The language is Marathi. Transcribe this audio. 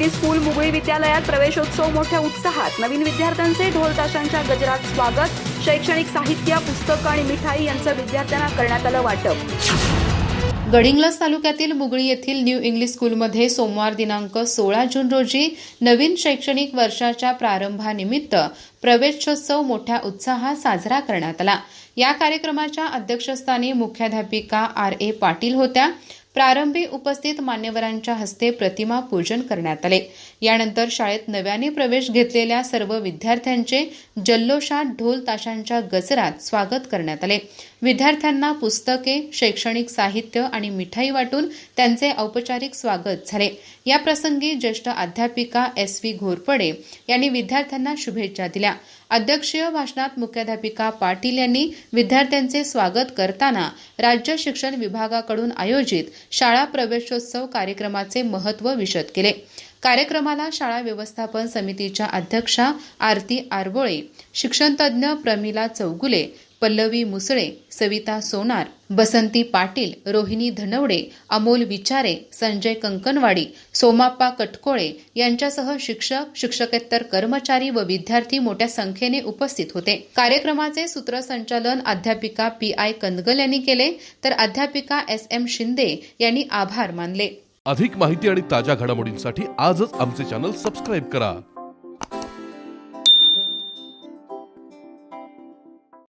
इंग्लिश स्कूल मुगळी विद्यालयात प्रवेशोत्सव मोठ्या उत्साहात. नवीन विद्यार्थ्यांचे ढोल ताशांच्या गजरात स्वागत. शैक्षणिक साहित्य पुस्तकं आणि मिठाई यांचं विद्यार्थ्यांना करण्यात आलं वाटप. गडिंग्लज तालुक्यातील मुगळी येथील न्यू इंग्लिश स्कूलमध्ये सोमवार दिनांक सोळा जून रोजी नवीन शैक्षणिक वर्षाच्या प्रारंभानिमित्त प्रवेशोत्सव मोठ्या उत्साहात साजरा करण्यात आला. या कार्यक्रमाच्या अध्यक्षस्थानी मुख्याध्यापिका आर ए पाटील होत्या. प्रारंभी उपस्थित मान्यवरांच्या हस्ते प्रतिमा पूजन करण्यात आले. यानंतर शाळेत नव्याने प्रवेश घेतलेल्या सर्व विद्यार्थ्यांचे जल्लोषात ढोल ताशांच्या गजरात स्वागत करण्यात आले. विद्यार्थ्यांना पुस्तके शैक्षणिक साहित्य आणि मिठाई वाटून त्यांचे औपचारिक स्वागत झाले. या प्रसंगी ज्येष्ठ अध्यापिका एस व्ही घोरपडे यांनी विद्यार्थ्यांना शुभेच्छा दिल्या. अध्यक्षीय भाषणात मुख्याध्यापिका पाटील यांनी विद्यार्थ्यांचे स्वागत करताना राज्य शिक्षण विभागाकडून आयोजित शाळा प्रवेशोत्सव कार्यक्रमाचे महत्त्व विशद केले. कार्यक्रमाला शाळा व्यवस्थापन समितीच्या अध्यक्षा आरती आरबोळे शिक्षणतज्ज्ञ प्रमिला चौगुले पल्लवी मुसळे सविता सोनार बसंती पाटील रोहिणी धनवडे अमोल विचारे संजय कंकणवाडी सोमाप्पा कटकोळे यांच्यासह शिक्षक शिक्षकेतर कर्मचारी व विद्यार्थी मोठ्या संख्येने उपस्थित होते. कार्यक्रमाचे सूत्रसंचालन अध्यापिका पी आय कंदगल यांनी केले तर अध्यापिका एस एम शिंदे यांनी आभार मानले. अधिक माहिती आणि ताज्या घडामोडींसाठी आजच आमचे चॅनल सबस्क्राईब करा.